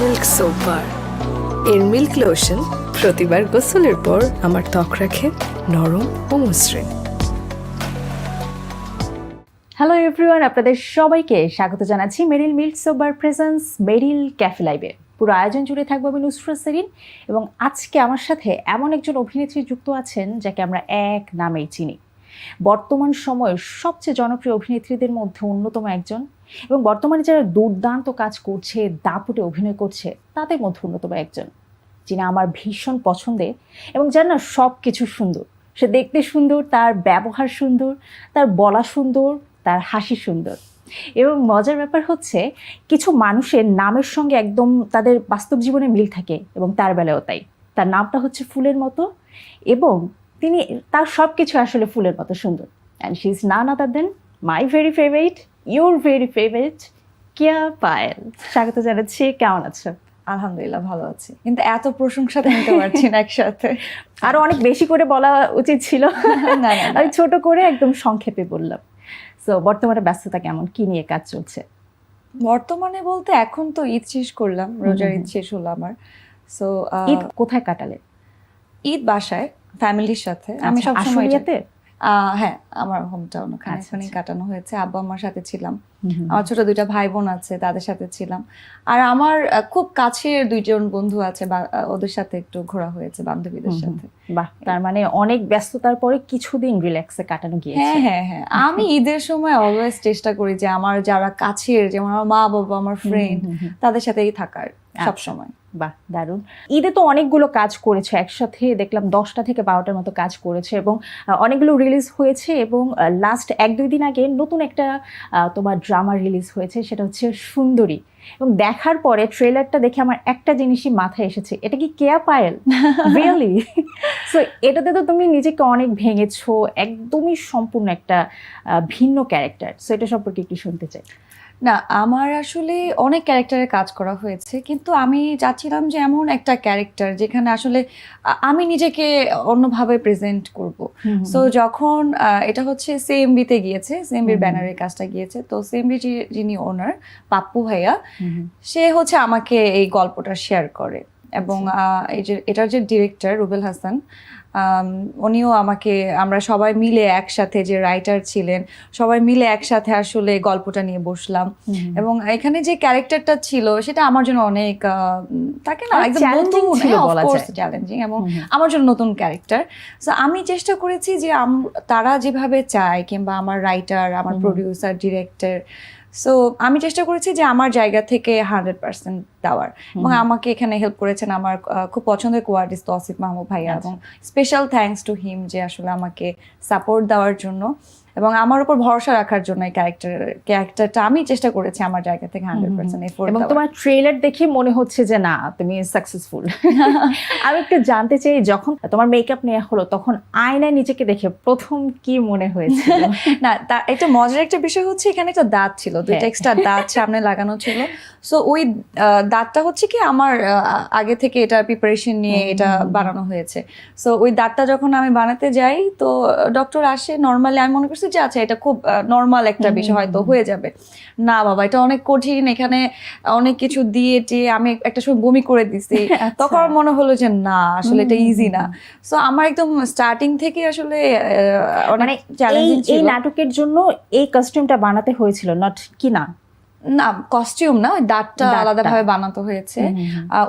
Milk soap bar এর milk lotion প্রতিবার গোসলের পর আমার ত্বক রাখে নরম ও মসৃণ। হ্যালো এভরিওয়ান আপনাদের সবাইকে স্বাগত জানাচ্ছি Meril milk soap bar presents Meril cafe লাইভে পুরো আয়োজন জুড়ে থাকব আমি নুসরাত সেরিন এবং আজকে আমার সাথে এমন একজন অভিনেত্রী যুক্ত আছেন যাকে আমরা এক নামেই চিনি। বর্তমান সময়ের সবচেয়ে জনপ্রিয় অভিনেত্রীদের মধ্যে অন্যতম একজন এবং বর্তমানে যারা দুর্দান্ত কাজ করছে, দাপুটে অভিনয় করছে, তাদের মধ্যে অন্যতম একজন। যিনি আমার ভীষণ পছন্দের এবং যার না সব কিছু সুন্দর। সে দেখতে সুন্দর, তার ব্যবহার সুন্দর, তার বলা সুন্দর, তার হাসি সুন্দর। এবং মজার ব্যাপার হচ্ছে, কিছু মানুষের নামের সঙ্গে একদম তাদের বাস্তব জীবনে মিল থাকে এবং তার বেলাও তাই। তার নামটা হচ্ছে ফুলের মতো এবং তিনি তার সব কিছু আসলে ফুলের মতো সুন্দর। And she is none other than my very favourite your very favourite কিয়া পায়েল স্বাগত জানাচ্ছি কেমন আছো? আলহামদুলিল্লাহ ভালো আছি। কিন্তু এত প্রশংসা নিতে পারছি না একসাথে। আরও অনেক বেশি করে বলা উচিত ছিল। আমি ছোট করে একদম সংক্ষেপে বললাম। সো বর্তমানে ব্যস্ততা কেমন? কি নিয়ে কাজ চলছে? বর্তমানে বলতে এখন তো ঈদ শেষ করলাম রোজার ঈদ শেষ হলো আমার। সো ঈদ কোথায় কাটালে? ঈদ বাসায়। ফ্যামিলির সাথে আমি আচ্ছা, সব সময়? হ্যাঁ আমার হোম টাউন ওখানে আচ্ছা, ওখানেই আচ্ছা। কাটানো হয়েছে আব্বা আমার সাথে ছিলাম। আমার ছোট দুইটা ভাই বোন আছে তাদের সাথে ছিলাম আর আমার খুব কাছের দুইজন বন্ধু আছে ওদের সাথে একটু ঘোরা হয়েছে বান্ধবীদের। সাথে বাহ তার মানে অনেক ব্যস্ততার পরে কিছুদিন রিল্যাক্সে কাটানো গিয়েছে হ্যাঁ হ্যাঁ হ্যাঁ আমি ঈদের সময় অলওয়েজ চেষ্টা করি যে আমার যারা কাছের যেমন আমার মা বাবা আমার ফ্রেন্ড। তাদের সাথেই থাকার সব আচ্ছা। সময় বাহ দারুণ। ঈদে তো অনেকগুলো কাজ করেছে একসাথে দেখলাম দশটা থেকে বারোটার মতো কাজ করেছে এবং অনেকগুলো রিলিজ হয়েছে এবং লাস্ট এক দুই দিন আগে নতুন একটা তোমার ড্রামা রিলিজ হয়েছে সেটা হচ্ছে সুন্দরী। এবং দেখার পরে ট্রেলারটা দেখে আমার একটা জিনিসই মাথায় এসেছে এটা কি কেয়া পায়েল রিয়েলি সো এটাতে তো তুমি নিজেকে অনেক ভেঙেছো একদমই সম্পূর্ণ একটা আহ, ভিন্ন ক্যারেক্টার সো এটা সম্পর্কে একটু শুনতে চাই। না আমার আসলে অনেক ক্যারেক্টারে কাজ করা হয়েছে কিন্তু আমি চাচ্ছিলাম যে এমন একটা ক্যারেক্টার যেখানে আসলে আমি নিজেকে অন্যভাবে প্রেজেন্ট করব সো যখন এটা হচ্ছে সিএমবিতে গিয়েছে সিএমবির। ব্যানারের কাজটা গিয়েছে তো সিএমবি যিনি ওনার পাপ্পু ভাইয়া। সে হচ্ছে আমাকে এই গল্পটা শেয়ার করে এবং এই যে এটার যে ডিরেক্টর রুবেল হাসান উনিও আমাকে আমরা সবাই মিলে একসাথে যে রাইটার ছিলেন সবাই মিলে একসাথে আসলে গল্পটা নিয়ে বসলাম। এবং এখানে যে ক্যারেক্টারটা ছিল সেটা আমার জন্য অনেক উম, না একদম। চ্যালেঞ্জিং এবং। আমার জন্য নতুন ক্যারেক্টার সো আমি চেষ্টা করেছি যে তারা যেভাবে চায় কিংবা আমার রাইটার আমার। প্রডিউসার ডিরেক্টর সো আমি চেষ্টা করেছি যে আমার জায়গা থেকে হান্ড্রেড পার্সেন্ট দেওয়ার। এবং আমাকে এখানে হেল্প করেছেন আমার খুব পছন্দের কোয়ার্টিস্ট তসিফ মাহমুদ ভাইয়া আচ্ছা। এবং স্পেশাল থ্যাঙ্কস টু হিম যে আসলে আমাকে সাপোর্ট দেওয়ার জন্য এবং আমার উপর ভরসা রাখার জন্য এই ক্যারেক্টার ক্যারেক্টারটা আমি চেষ্টা করেছি আমার জায়গা থেকে হান্ড্রেড পার্সেন্ট এফোর্ট এবং তোমার ট্রেলার দেখে মনে হচ্ছে যে না তুমি সাকসেসফুল আমি একটু জানতে চাই যখন তোমার মেকআপ নেওয়া হলো তখন আয়নায় নিজেকে দেখে প্রথম কি মনে হয়েছে না তা এটা মজার একটা বিষয় হচ্ছে এখানে একটা দাঁত ছিল দুইটা হ্যাঁ। এক্সট্রা দাঁত সামনে লাগানো ছিল। সো ওই দাঁতটা হচ্ছে কি আমার আগে থেকে এটা প্রিপারেশন নিয়ে এটা। বানানো হয়েছে। সো ওই দাঁতটা যখন আমি বানাতে যাই তো ডক্টর আসে নর্মালি আমি মনে করছি যে আচ্ছা এটা খুব নর্মাল একটা বিষয় হয়তো হয়ে যাবে। না বাবা এটা অনেক কঠিন এখানে অনেক কিছু দিয়ে টিয়ে আমি একটা সময় বমি করে দিছি। আচ্ছা। তখন আমার মনে হলো যে না আসলে এটা ইজি না। সো আমার একদম স্টার্টিং থেকে আসলে মানে অনেক চ্যালেঞ্জিং এই নাটকের জন্য এই কস্টিউমটা বানাতে হয়েছিল নট কি না না কস্টিউম না ওই দাঁতটা। আলাদাভাবে বানাতে হয়েছে।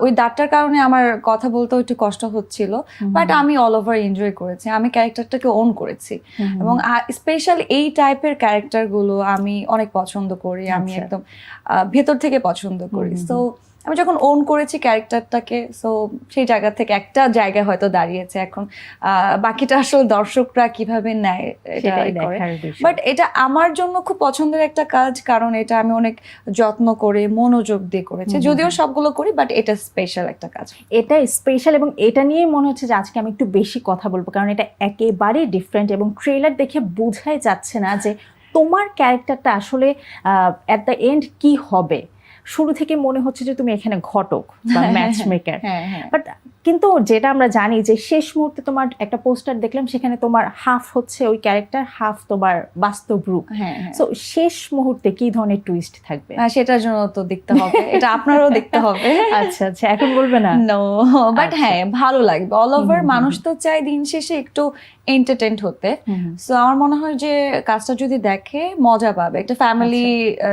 ওই দাঁতটার কারণে আমার কথা বলতেও একটু কষ্ট হচ্ছিল। বাট আমি অল ওভার এনজয় করেছি। আমি ক্যারেক্টারটাকে ওন করেছি। এবং স্পেশাল এই টাইপের ক্যারেক্টারগুলো আমি অনেক পছন্দ করি। আমি আচ্ছা। একদম ভেতর থেকে পছন্দ করি। সো আমি যখন ওন করেছি ক্যারেক্টারটাকে সো সেই জায়গা থেকে একটা জায়গায় হয়তো দাঁড়িয়েছে এখন। আহ, বাকিটা আসলে দর্শকরা কীভাবে নেয়। বাট এটা আমার জন্য খুব পছন্দের একটা কাজ কারণ এটা আমি অনেক যত্ন করে মনোযোগ দিয়ে করেছি। যদিও সবগুলো করি বাট এটা স্পেশাল একটা কাজ। এটা স্পেশাল এবং এটা নিয়েই মনে হচ্ছে যে আজকে আমি একটু বেশি কথা বলব কারণ এটা একেবারেই ডিফারেন্ট এবং ট্রেলার দেখে বোঝাই যাচ্ছে না যে তোমার ক্যারেক্টারটা আসলে অ্যাট দ্য এন্ড কি হবে। শুরু থেকে মনে হচ্ছে যে তুমি এখানে ঘটক বা ম্যাচ মেকার বাট কিন্তু যেটা আমরা জানি যে শেষ মুহূর্তে তোমার একটা পোস্টার দেখলাম সেখানে তোমার হাফ হচ্ছে ওই ক্যারেক্টার হাফ তোমার বাস্তব রূপ। হ্যাঁ হ্যাঁ। সো শেষ মুহূর্তে কি ধরনের টুইস্ট থাকবে? হ্যাঁ, সেটার জন্য তো দেখতে হবে। এটা আপনারও দেখতে হবে। আচ্ছা আচ্ছা এখন বলবে না? নো বাট আচ্ছা। হ্যাঁ ভালো লাগবে। অল ওভার মানুষ তো চায় দিন শেষে একটু এন্টারটেন্ট হতে। সো আমার মনে হয় যে কাজটা যদি দেখে মজা পাবে। একটা ফ্যামিলি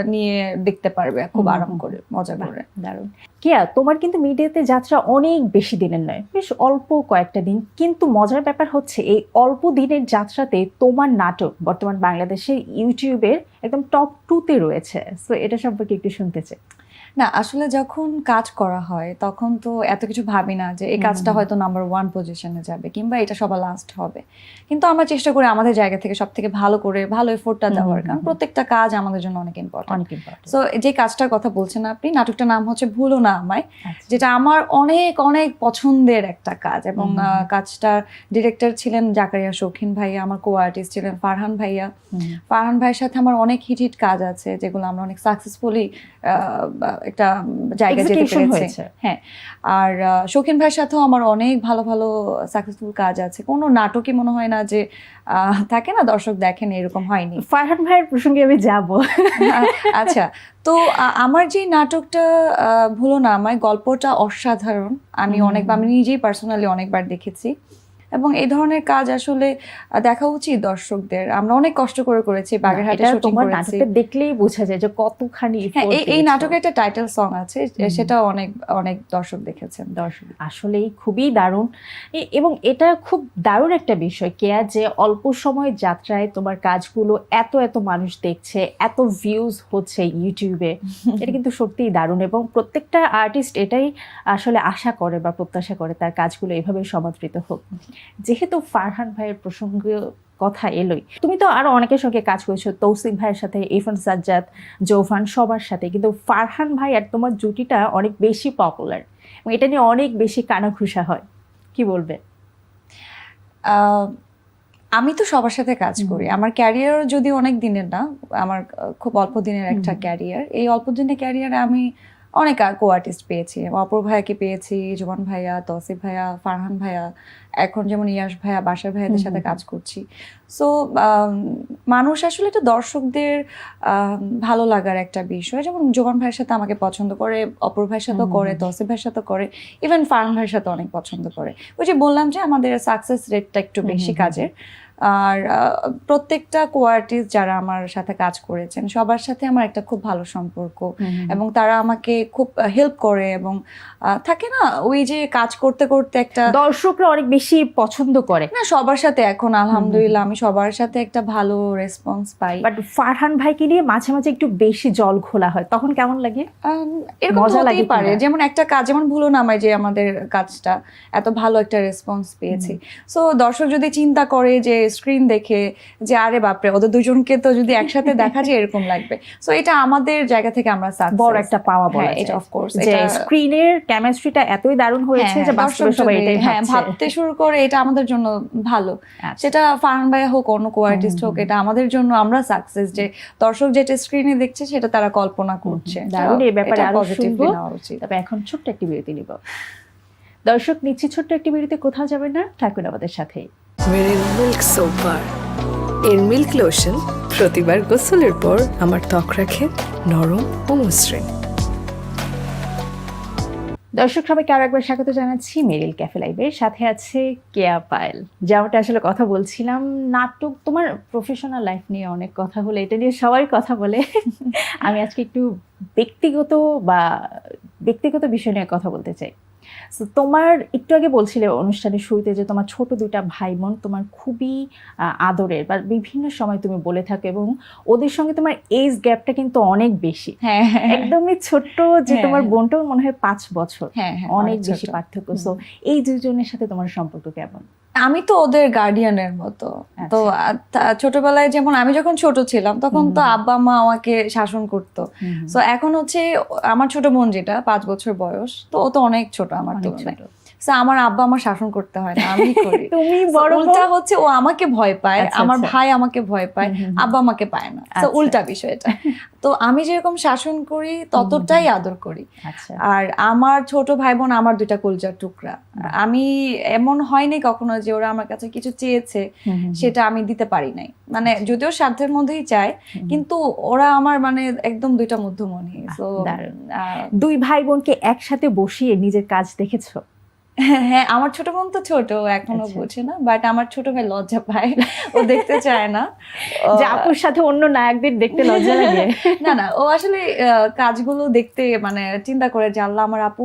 নিয়ে দেখতে পারবে খুব আরাম করে মজা করে। দারুণ। কিয়া, তোমার কিন্তু মিডিয়াতে যাত্রা অনেক বেশি দিনের নয়, বেশ অল্প কয়েকটা দিন। কিন্তু মজার ব্যাপার হচ্ছে, এই অল্প দিনের যাত্রাতে তোমার নাটক বর্তমান বাংলাদেশের ইউটিউবের একদম টপ টুতে রয়েছে। সো এটা সম্পর্কে একটু শুনতে চাই। না আসলে যখন কাজ করা হয় তখন তো এত কিছু ভাবি না যে এই কাজটা হয়তো নাম্বার ওয়ান পজিশনে যাবে কিংবা এটা সবার লাস্ট হবে। কিন্তু আমরা চেষ্টা করি আমাদের জায়গা থেকে সব থেকে ভালো করে ভালো এফোর্টটা দেওয়ার কারণ প্রত্যেকটা কাজ আমাদের জন্য অনেক ইম্পর্টেন্ট সো যে কাজটার কথা বলছেন আপনি নাটকটার নাম হচ্ছে ভুলো না আমায় আচ্ছা। যেটা আমার অনেক অনেক পছন্দের একটা কাজ এবং। কাজটার ডিরেক্টর ছিলেন জাকারিয়া শৌখিন ভাইয়া আমার কো আর্টিস্ট ছিলেন ফারহান ভাইয়া। ফারহান ভাইয়ের সাথে আমার অনেক হিট হিট কাজ আছে যেগুলো আমরা অনেক সাকসেসফুলি একটা জায়গা যেতে পেরেছি। হ্যাঁ। আর শৌখিন ভাইয়ের সাথেও আমার অনেক ভালো ভালো সাকসেসফুল কাজ আছে। কোনো নাটকই মনে হয় না যে থাকে না দর্শক দেখেন এরকম হয়নি। ফারহান ভাইয়ের প্রসঙ্গে আমি যাব। আচ্ছা তো আমার যে নাটকটা ভুলো না আমায় গল্পটা অসাধারণ। আমি। অনেকবার আমি নিজেই পার্সোনালি অনেকবার দেখেছি। এবং এই ধরনের কাজ আসলে দেখা উচিত দর্শকদের। আমরা অনেক কষ্ট করে করেছি বাগেরহাটে শুটিং করেছি। দেখলেই বোঝা যায় যে কতখানি হ্যাঁ এই এই নাটকে একটা টাইটেল সং আছে সেটা অনেক অনেক দর্শক দেখেছেন। দর্শক আসলেই খুবই দারুণ। এবং এটা খুব দারুণ একটা বিষয় কেয়া যে অল্প সময় যাত্রায় তোমার কাজগুলো এত এত মানুষ দেখছে এত ভিউজ হচ্ছে ইউটিউবে এটা কিন্তু সত্যিই দারুণ এবং প্রত্যেকটা আর্টিস্ট এটাই আসলে আশা করে বা প্রত্যাশা করে তার কাজগুলো এভাবে সমাদৃত হোক। যেহেতু ফারহান ভাইয়ের প্রসঙ্গ কথা এলোই তুমি তো আরও অনেকের সঙ্গে কাজ করেছ তৌসিফ ভাইয়ের সাথে ইরফান সাজ্জাদ জৌফান সবার সাথে কিন্তু ফারহান ভাই আর তোমার জুটিটা অনেক বেশি পপুলার এবং এটা নিয়ে অনেক বেশি কানাঘুষা হয়। কি বলবে? আহ, আমি তো সবার সাথে কাজ করি। আমার ক্যারিয়ার যদি অনেক দিনের না আমার খুব অল্প দিনের একটা ক্যারিয়ার এই অল্প দিনের ক্যারিয়ারে আমি অনেক কো আর্টিস্ট পেয়েছি। অপর ভাইয়াকে পেয়েছি জুবান ভাইয়া তসিফ ভাইয়া ফারহান ভাইয়া এখন যেমন ইয়াস ভাইয়া বাসার ভাইয়াদের সাথে কাজ করছি। সো মানুষ আসলে এটা দর্শকদের ভালো লাগার একটা বিষয়। যেমন জোবান ভাইয়ের সাথে আমাকে পছন্দ করে অপর ভাইয়ের সাথেও করে। তসিফ ভাইয়ের সাথে করে ইভেন ফারহান ভাইয়ের সাথে অনেক পছন্দ করে। ওই যে বললাম যে আমাদের সাকসেস রেটটা একটু বেশি কাজের। আর প্রত্যেকটা কোয়ার্টিস যারা আমার সাথে কাজ করেছেন সবার সাথে আমার একটা খুব ভালো সম্পর্ক। এবং তারা আমাকে খুব হেল্প করে এবং থাকে না ওই যে কাজ করতে করতে একটা দর্শকরা অনেক বেশি পছন্দ করে। না সবার সাথে এখন আলহামদুলিল্লাহ আমি সবার সাথে একটা ভালো রেসপন্স পাই। বাট ফারহান ভাইকে নিয়ে মাঝে মাঝে একটু বেশি জল খোলা হয় তখন কেমন লাগে? এরকম মজা লাগে পারে। যেমন একটা কাজ যেমন ভুলো না আমায় যে আমাদের কাজটা এত ভালো একটা রেসপন্স পেয়েছি। সো দর্শক যদি চিন্তা করে যে স্ক্রিন দেখে যে আরে বাপরে ওদের দুজনকে তো যদি একসাথে দেখা যায় এরকম লাগবে সো এটা আমাদের জায়গা থেকে আমরা। বড় একটা পাওয়া বলা হ্যাঁ, এটা যায়। অফ কোর্স যে স্ক্রিনের কেমিস্ট্রিটা এতই দারুণ হয়েছে যে বাস্তবে সবাই এটাই হ্যাঁ ভাবতে শুরু করে এটা আমাদের জন্য ভালো আচ্ছা। সেটা ফারহান ভাইয়া হোক অন্য কো আর্টিস্ট হোক এটা আমাদের জন্য আমরা সাকসেস যে দর্শক যেটা স্ক্রিনে দেখছে সেটা তারা কল্পনা করছে দারুণ, এই ব্যাপারে আরও শুনব। উচিত তবে এখন ছোট্ট একটি বিরতি নিব দর্শক নিচ্ছি ছোট্ট একটি বিরতি কোথাও যাবে না থাকুন আমাদের সাথেই মেরিল মিল্ক সোপ বার এর মিল্ক লোশন প্রতিবার গোসলের পর আমার ত্বক রাখে নরম ও মসৃণ। দর্শক সবাইকে আর একবার স্বাগত জানাচ্ছি মেরিল ক্যাফে লাইভের সাথে আছে কেয়া পায়েল যেমনটা আসলে কথা বলছিলাম। নাটক তোমার প্রফেশনাল লাইফ নিয়ে অনেক কথা বলে এটা নিয়ে সবাই কথা বলে। আমি আজকে একটু ব্যক্তিগত বা ব্যক্তিগত বিষয় নিয়ে কথা বলতে চাই। তোমার একটু আগে বলছিলে অনুষ্ঠানের শুরুতে যে তোমার ছোট দুইটা ভাই বোন তোমার খুবই আদরের বা বিভিন্ন সময় তুমি বলে থাকো এবং ওদের সঙ্গে তোমার এজ গ্যাপটা কিন্তু অনেক বেশি। হ্যাঁ একদমই ছোট্ট যে হ্যাঁ, তোমার হ্যাঁ। বোনটাও মনে হয় পাঁচ বছর। হ্যাঁ হ্যাঁ অনেক বেশি পার্থক্য। সো এই দুজনের সাথে তোমার সম্পর্ক কেমন? আমি তো ওদের গার্ডিয়ানের মতো। তো আচ্ছা। ছোটবেলায় যেমন আমি যখন ছোট ছিলাম তখন তো আব্বা মা আমাকে শাসন করতো। তো এখন হচ্ছে আমার ছোট বোন যেটা পাঁচ বছর বয়স তো ও তো অনেক ছোট আমার তুলনায়। আমার আব্বা আমার শাসন করতে হয় না আমি করি। তুমি বড় উল্টা হচ্ছে ও আমাকে ভয় পায় আচ্ছা, আমার আচ্ছা। ভাই আমাকে ভয় পায়। আব্বা আমাকে পায় না। তো আচ্ছা। উল্টা বিষয়টা তো আমি যেরকম শাসন করি ততটাই আদর করি। আর আমার ছোট ভাই বোন আমার দুইটা কলজার টুকরা। আমি এমন হয়নি কখনো যে ওরা আমার কাছে কিছু চেয়েছে। সেটা আমি দিতে পারি নাই। মানে যদিও সাধ্যের মধ্যেই চায় কিন্তু ওরা আমার মানে একদম দুইটা মধ্যমণি। তো। দুই ভাই বোনকে একসাথে বসিয়ে নিজের কাজ দেখেছ? হ্যাঁ আমার ছোট বোন তো ছোট এখনও আচ্ছা। বোঝে না বাট আমার ছোট ভাই লজ্জা পায় ও দেখতে চায় না। যে আপুর সাথে অন্য নায়কদের দেখতে লজ্জা লাগে। না না ও আসলে কাজগুলো দেখতে মানে চিন্তা করে যে আল্লাহ আমার আপু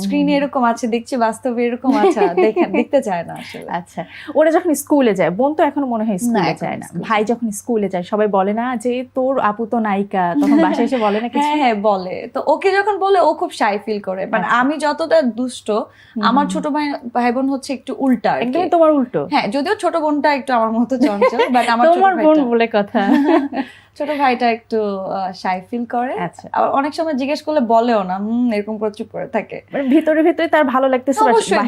স্ক্রিনে এরকম আছে দেখছি বাস্তবে এরকম আছে দেখতে চায় না আসলে। আচ্ছা ওরা যখন স্কুলে যায় বোন তো এখনও মনে হয় স্কুলে যায় না। ভাই যখন স্কুলে যায় সবাই বলে না যে তোর আপু তো নায়িকা তখন বাসায় এসে বলে না কিছু? হ্যাঁ হ্যাঁ বলে। তো ওকে যখন বলে ও খুব শাই ফিল করে। মানে। আমি যতটা দুষ্ট আমার ছোট ভাই ভাই বোন হচ্ছে একটু উল্টা একদমই তোমার উল্টো। হ্যাঁ যদিও ছোট বোনটা একটু আমার মতো চঞ্চল বাট আমার ছোট তোমার বোন বলে কথা। ছোট ভাইটা একটু শাই ফিল করে। আচ্ছা। আবার অনেক সময় জিজ্ঞেস করলে বলেও না হুম এরকম করে চুপ করে থাকে। মানে ভিতরে ভিতরে তার ভালো লাগতেছে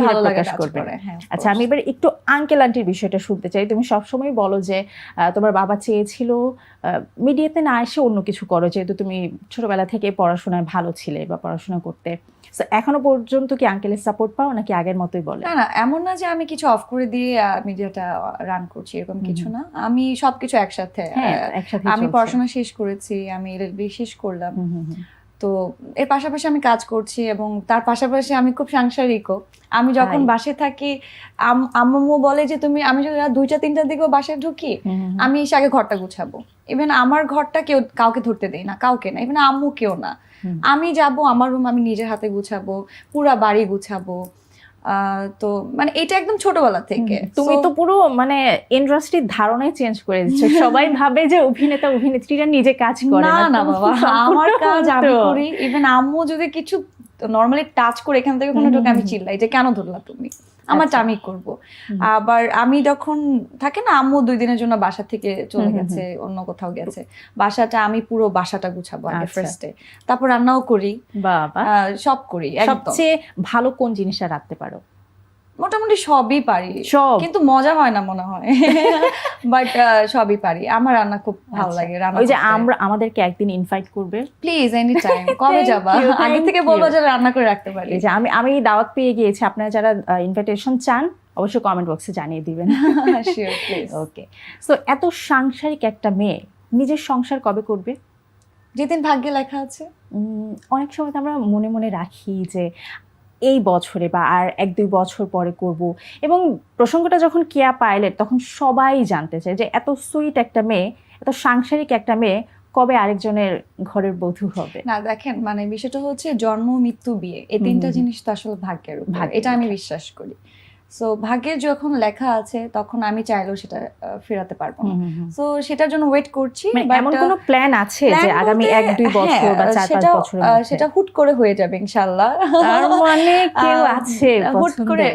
ভালো প্রকাশ করবে। করে হ্যাঁ আচ্ছা আমি এবার একটু আঙ্কেল আন্টির বিষয়টা শুনতে চাই। তুমি সবসময় বলো যে তোমার বাবা চেয়েছিল মিডিয়াতে না এসে অন্য কিছু করো যেহেতু তুমি ছোটবেলা থেকে পড়াশোনায় ভালো ছিলে বা পড়াশোনা করতে। এখনও পর্যন্ত কি আঙ্কেলের সাপোর্ট পাও নাকি আগের মতোই বলে? না না এমন না যে আমি কিছু অফ করে দিয়ে মিডিয়াটা রান করছি এরকম কিছু না। আমি সবকিছু একসাথে হ্যাঁ একসাথে আমি। পড়াশোনা শেষ করেছি আমি এলএলবি শেষ করলাম। তো এর পাশাপাশি আমি কাজ করছি এবং তার পাশাপাশি আমি খুব সাংসারিকও। আমি যখন বাসে থাকি আম্মু বলে যে তুমি আমি যদি দুইটা তিনটার দিকেও বাসায় ঢুকি। আমি এসে আগে ঘরটা গুছাবো। ইভেন আমার ঘরটা কেউ কাউকে ধরতে দেই না কাউকে না ইভেন আম্মু কেউ না। আমি যাব আমার রুম আমি নিজের হাতে গুছাবো পুরা বাড়ি গুছাবো। তো মানে এটা একদম ছোটবেলা থেকে। তুমি তো পুরো মানে ইন্ডাস্ট্রির ধারণাই চেঞ্জ করে দিচ্ছ সবাই ভাবে যে অভিনেতা অভিনেত্রীরা নিজে কাজ করে না না বাবা আমার কাজ আমি করি। ইভেন আম্মু যদি কিছু নর্মালি টাচ করে এখান থেকে কোনো ঢোকে আমি চিল্লাই যে কেন ধরলা তুমি? আমারটা টামি আমি করব। আবার আমি যখন থাকে না আম্মু দুই দিনের জন্য বাসা থেকে চলে গেছে অন্য কোথাও গেছে। বাসাটা আমি পুরো বাসাটা গুছাবো আগে আচ্ছা। ফার্স্টে তারপর রান্নাও করি। বাবা সব করি সবচেয়ে ভালো কোন জিনিসটা রাখতে পারো? মোটামুটি সবই পারি। সব? কিন্তু মজা হয় না মনে হয়। বাট সবই পারি। আমার রান্না খুব ভালো আচ্ছা। লাগে রান্না ওই যে আমরা আমাদেরকে একদিন ইনভাইট করবে। প্লিজ এনি টাইম কবে যাবা? আগে থেকে বলব যে রান্না করে রাখতে পারি। যে আমি আমি দাওয়াত পেয়ে গিয়েছি। আপনারা যারা ইনভাইটেশন চান অবশ্যই কমেন্ট বক্সে জানিয়ে দিবেন। শিওর প্লিজ ওকে সো এত সাংসারিক একটা মেয়ে নিজের সংসার কবে করবে? যেদিন ভাগ্যে লেখা আছে। অনেক সময় তো আমরা মনে মনে রাখি যে এই বছরে বা আর এক দুই বছর পরে করব। এবং প্রসঙ্গটা যখন কেয়া পাইলেট তখন সবাই জানতে চায় যে এত সুইট একটা মেয়ে এত সাংসারিক একটা মেয়ে কবে আরেকজনের ঘরের বধূ হবে? না দেখেন মানে বিষয়টা হচ্ছে জন্ম মৃত্যু বিয়ে। এই তিনটা জিনিস তো আসলে ভাগ্যের ভাগ এটা আমি বিশ্বাস করি। সো ভাগ্যে যখন লেখা আছে তখন আমি চাইলেও সেটা ফেরাতে পারব না সো সেটার জন্য ওয়েট করছি মানে এমন কোনো প্ল্যান আছে যে আগামী এক দুই বছর হ্যাঁ, বা চার পাঁচ মধ্যে? সেটা হুট করে হয়ে যাবে ইনশাল্লাহ তার মানে কেউ আছে হুট করে?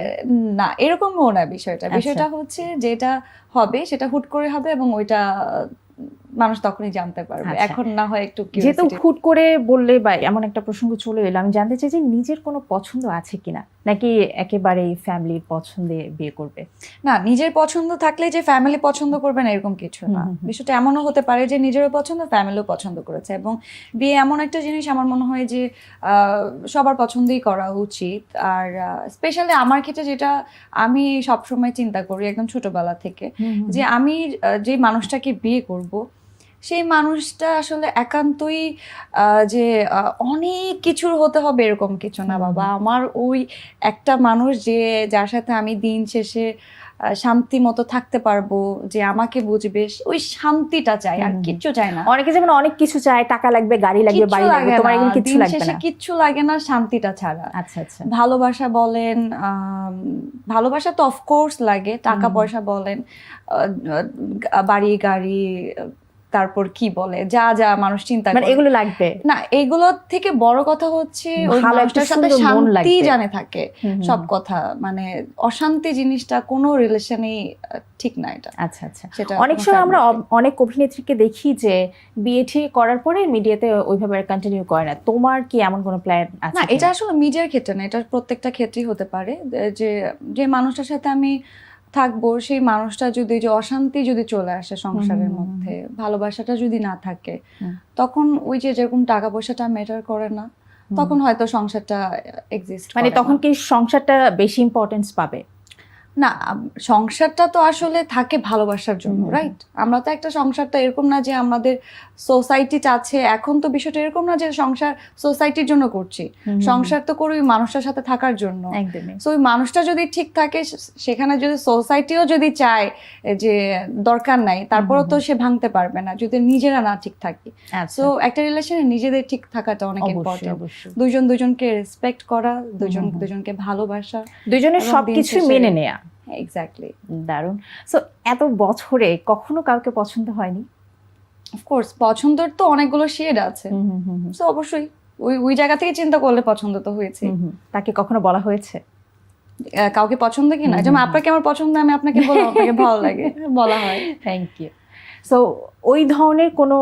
না এরকমও না বিষয়টা আচ্ছা। বিষয়টা হচ্ছে যেটা হবে সেটা হুট করে হবে এবং ওইটা মানুষ তখনই জানতে পারবে আচ্ছা। এখন না হয় একটু যেহেতু হুট করে বললে বা এমন একটা প্রসঙ্গ চলে এলো আমি জানতে চাই যে নিজের কোনো পছন্দ আছে কিনা নাকি একেবারেই ফ্যামিলির পছন্দে বিয়ে করবে? না নিজের পছন্দ থাকলে যে ফ্যামিলি পছন্দ করবে না এরকম কিছু না। বিষয়টা এমনও হতে পারে যে নিজেরও পছন্দ ফ্যামিলিও পছন্দ করেছে। এবং বিয়ে এমন একটা জিনিস আমার মনে হয় যে আহ, সবার পছন্দই করা উচিত। আর স্পেশালি আমার ক্ষেত্রে যেটা আমি সবসময় চিন্তা করি একদম ছোটবেলা থেকে যে আমি যে মানুষটাকে বিয়ে করব সেই মানুষটা আসলে একান্তই আহ, যে অনেক কিছুর হতে হবে এরকম কিছু না বাবা। আমার ওই একটা মানুষ যে যার সাথে আমি দিন শেষে শান্তি মতো থাকতে পারব যে আমাকে বুঝবে ওই শান্তিটা চাই আর। কিচ্ছু চাই না। অনেকে যেমন অনেক কিছু চায় টাকা লাগবে গাড়ি লাগবে বাড়ি লাগবে লাগে তোমার না, এগুলো কিচ্ছু লাগবে না। কিচ্ছু লাগে না শান্তিটা ছাড়া। আচ্ছা আচ্ছা। ভালোবাসা বলেন ভালোবাসা তো অফকোর্স লাগে টাকা পয়সা বলেন বাড়ি গাড়ি তারপর কি বলে? যা যা মানুষ চিন্তা মানে করে। এগুলো লাগবে। না এগুলোর থেকে বড় কথা হচ্ছে ওই মানুষটার সাথে শান্তি জানে থাকে সব কথা। মানে অশান্তি জিনিসটা কোনো রিলেশনেই ঠিক না এটা। আচ্ছা আচ্ছা। সেটা অনেক সময় আমরা অনেক অভিনেত্রীকে দেখি যে বিয়ে ঠিক করার পরে মিডিয়াতে ওইভাবে কন্টিনিউ করে না। তোমার কি এমন কোনো প্ল্যান আছে না এটা আসলে মিডিয়ার ক্ষেত্রে না এটা প্রত্যেকটা ক্ষেত্রেই হতে পারে। যে যে মানুষটার সাথে আমি থাকব সেই মানুষটা যদি যে অশান্তি যদি চলে আসে সংসারের মধ্যে ভালোবাসাটা যদি না থাকে তখন ওই যে যেরকম টাকা পয়সাটা ম্যাটার করে না তখন হয়তো সংসারটা এক্সিস্ট মানে তখন কি সংসারটা বেশি ইম্পর্টেন্স পাবে? না সংসারটা তো আসলে থাকে ভালোবাসার জন্য রাইট আমরা তো একটা সংসারটা এরকম না যে আমাদের সোসাইটি চাচ্ছে এখন তো বিষয়টা এরকম না যে সংসার সোসাইটির জন্য করছি। সংসার তো করি মানুষটার সাথে থাকার জন্য। একদমই। সো ওই মানুষটা যদি ঠিক থাকে সেখানে যদি সোসাইটিও যদি চায় যে দরকার নাই তারপরও তো সে ভাঙতে পারবে না যদি নিজেরা না ঠিক থাকি। আচ্ছা। সো একটা রিলেশনে নিজেদের ঠিক থাকাটা অনেক ইম্পর্টেন্ট দুজন দুজনকে রেসপেক্ট করা দুজন। দুজনকে ভালোবাসা দুজনের সবকিছু মেনে নেয়া। এক্স্যাক্টলি দারুণ। সো এত বছরে কখনো কাউকে পছন্দ হয়নি? অফকোর্স পছন্দের তো অনেকগুলো শেড আছে। সো অবশ্যই ওই ওই জায়গা থেকে চিন্তা করলে পছন্দ তো হয়েছে। তাকে কখনো বলা হয়েছে? কাউকে পছন্দ কি না? যেমন আপনাকে আমার পছন্দ আমি আপনাকে বললাম আপনাকে ভালো লাগে। বলা হয়। থ্যাংক ইউ সো ওই ধরনের কোনো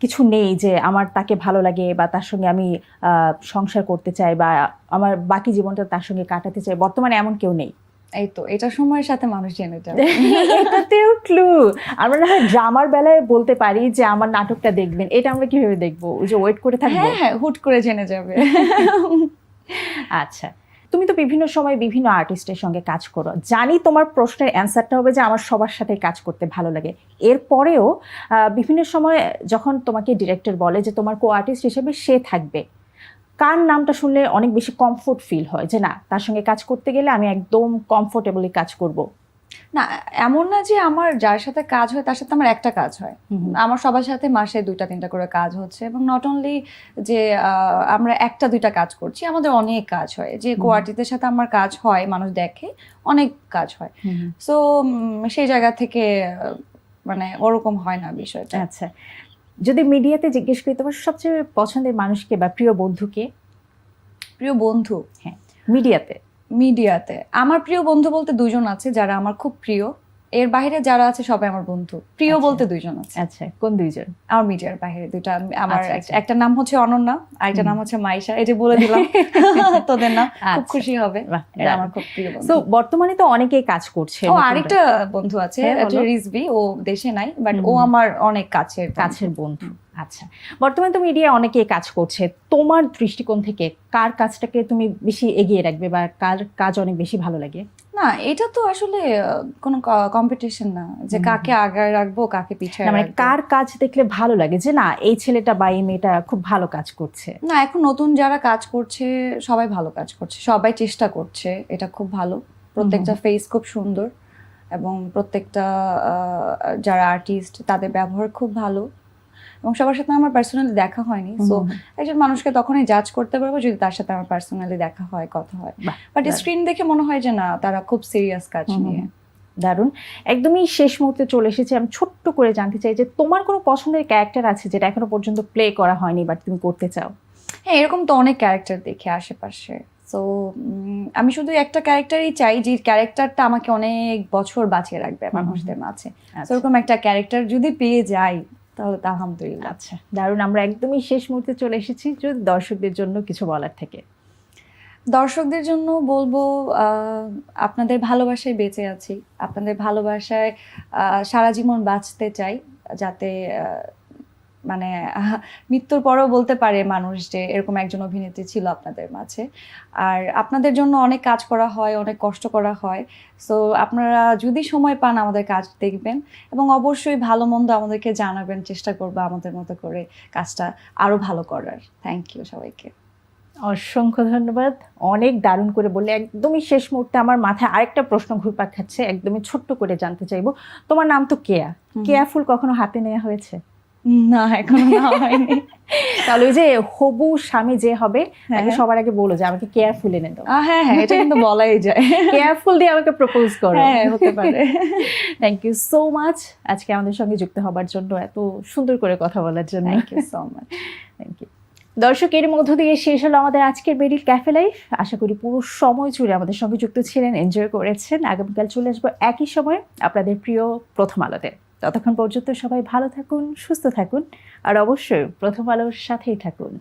কিছু নেই যে আমার তাকে ভালো লাগে বা তার সঙ্গে আমি আহ, সংসার করতে চাই বা আমার বাকি জীবনটা তার সঙ্গে কাটাতে চাই। বর্তমানে এমন কেউ নেই। এই তো এটা সময়ের সাথে মানুষ জেনে যাবে। এটাতেও ক্লু আমরা না হয় ড্রামার বেলায় বলতে পারি যে আমার নাটকটা দেখবেন। এটা আমরা কীভাবে দেখব? যে ওয়েট করে থাকব? হ্যাঁ হ্যাঁ হুট করে জেনে যাবে। আচ্ছা তুমি তো বিভিন্ন সময় বিভিন্ন আর্টিস্টের সঙ্গে কাজ করো। জানি তোমার প্রশ্নের অ্যান্সারটা হবে যে আমার সবার সাথে কাজ করতে ভালো লাগে। এরপরেও আহ, বিভিন্ন সময় যখন তোমাকে ডিরেক্টর বলে যে তোমার কো আর্টিস্ট হিসেবে সে থাকবে। কার নামটা শুনলে অনেক বেশি কমফোর্ট ফিল হয়? যে না তার সঙ্গে কাজ করতে গেলে আমি একদম কমফোর্টেবলি কাজ করব। না এমন না যে আমার যার সাথে কাজ হয় তার সাথে আমার একটা কাজ হয়। আমার সবার সাথে মাসে দুইটা তিনটা করে কাজ হচ্ছে এবং নট অনলি যে আমরা একটা দুইটা কাজ করছি আমাদের অনেক কাজ হয়। যে। কোয়ার্টিদের সাথে আমার কাজ হয় মানুষ দেখে অনেক কাজ হয়। সো সেই জায়গা থেকে মানে ওরকম হয় না বিষয়টা। আচ্ছা। যদি মিডিয়াতে জিজ্ঞেস করি তোমার সবচেয়ে পছন্দের মানুষকে বা প্রিয় বন্ধুকে প্রিয় বন্ধু? হ্যাঁ মিডিয়াতে। মিডিয়াতে। আমার প্রিয় বন্ধু বলতে দুজন আছে যারা আমার খুব প্রিয়। এর বাইরে যারা আছে সবাই আমার বন্ধু। প্রিয় আচ্ছা। বলতে দুইজন আছে। আচ্ছা কোন দুইজন? আমার মিডিয়ার বাইরে দুইটা আমার আচ্ছা, আচ্ছা। একটা নাম হচ্ছে অনন্যা আর একটা নাম হচ্ছে মাইশা। এই যে বলে দিলাম তোদের নাম খুব। খুশি হবে। আমার খুব প্রিয় বন্ধু। বর্তমানে তো অনেকেই কাজ করছে ও আরেকটা বন্ধু আছে হ্যাঁ, রিজবি ও দেশে নাই বাট ও আমার অনেক কাছের কাছের বন্ধু। আচ্ছা বর্তমানে তো মিডিয়া অনেকেই কাজ করছে। তোমার দৃষ্টিকোণ থেকে কার কাজটাকে তুমি বেশি এগিয়ে রাখবে বা কার কাজ অনেক বেশি ভালো লাগে? না এটা তো আসলে কোনো কম্পিটিশন না যে কাকে আগায় রাখব কাকে পিছিয়ে মানে কার কাজ দেখলে ভালো লাগে যে না এই ছেলেটা বা এই মেয়েটা খুব ভালো কাজ করছে। না এখন নতুন যারা কাজ করছে সবাই ভালো কাজ করছে সবাই চেষ্টা করছে এটা খুব ভালো। প্রত্যেকটা ফেস খুব সুন্দর এবং প্রত্যেকটা যারা আর্টিস্ট তাদের ব্যবহার খুব ভালো। এবং সবার সাথে আমার পার্সোনালি দেখা হয়নি সো একজন মানুষকে তখনই জাজ করতে পারব যদি তার সাথে আমার পার্সোনালি দেখা হয় কথা হয়। বাট স্ক্রিন দেখে মনে হয় যে না তারা খুব সিরিয়াস কাজ নিয়ে। দারুণ। একদমই শেষ মুহূর্তে চলে এসেছে। আমি ছোট্ট করে জানতে চাই যে তোমার কোনো পছন্দের ক্যারেক্টার আছে যেটা এখনও পর্যন্ত প্লে করা হয়নি বাট তুমি করতে চাও? হ্যাঁ এরকম তো অনেক ক্যারেক্টার দেখি আশেপাশে। সো আমি শুধু একটা ক্যারেক্টারই চাই যে ক্যারেক্টারটা আমাকে অনেক বছর বাঁচিয়ে রাখবে মানুষদের মাঝে। আচ্ছা। সেরকম একটা ক্যারেক্টার যদি পেয়ে যাই তাহলে তো আলহামদুলিল্লাহ। আচ্ছা। দারুণ আমরা একদমই শেষ মুহূর্তে চলে এসেছি যদি দর্শকদের জন্য কিছু বলার থেকে। দর্শকদের জন্য বলব আপনাদের ভালোবাসায় বেঁচে আছি। আপনাদের ভালোবাসায় সারা জীবন বাঁচতে চাই যাতে মানে মৃত্যুর পরেও বলতে পারে মানুষ যে এরকম একজন অভিনেত্রী ছিল আপনাদের মাঝে। আর আপনাদের জন্য অনেক কাজ করা হয় অনেক কষ্ট করা হয়। সো আপনারা যদি সময় পান আমাদের কাজ দেখবেন এবং অবশ্যই ভালো মন্দ আমাদেরকে জানাবেন চেষ্টা করব আমাদের মতো করে কাজটা আরও ভালো করার। থ্যাংক ইউ সবাইকে। অসংখ্য ধন্যবাদ। অনেক দারুণ করে বললে একদমই শেষ মুহূর্তে আমার মাথায় আরেকটা প্রশ্ন ঘুরপাক খাচ্ছে একদমই ছোট্ট করে জানতে চাইব। তোমার নাম তো কেয়া। কেয়া ফুল কখনো হাতে নেওয়া হয়েছে? না এখনও না হয়নি। তাহলে ওই যে হবু স্বামী যে হবে তাকে হ্যাঁ। সবার আগে বলো যে আমাকে কেয়ারফুল এনে দাও। হ্যাঁ হ্যাঁ এটা কিন্তু বলাই যায়। কেয়ারফুল দিয়ে আমাকে প্রপোজ করো। হ্যাঁ হতে পারে। থ্যাংক ইউ সো মাচ আজকে আমাদের সঙ্গে যুক্ত হবার জন্য এত সুন্দর করে কথা বলার জন্য। Thank you so much thank you দর্শক এর মধ্য দিয়ে শেষ হলো আমাদের আজকের বেরিল ক্যাফে লাইফ আশা করি পুরো সময় জুড়ে আমাদের সঙ্গে যুক্ত ছিলেন এনজয় করেছেন। আগামীকাল চলে আসব একই সময় আপনাদের প্রিয় প্রথম আলোতে। ততক্ষণ পর্যন্ত সবাই ভালো থাকুন সুস্থ থাকুন আর অবশ্যই প্রথম আলোর সাথেই থাকুন।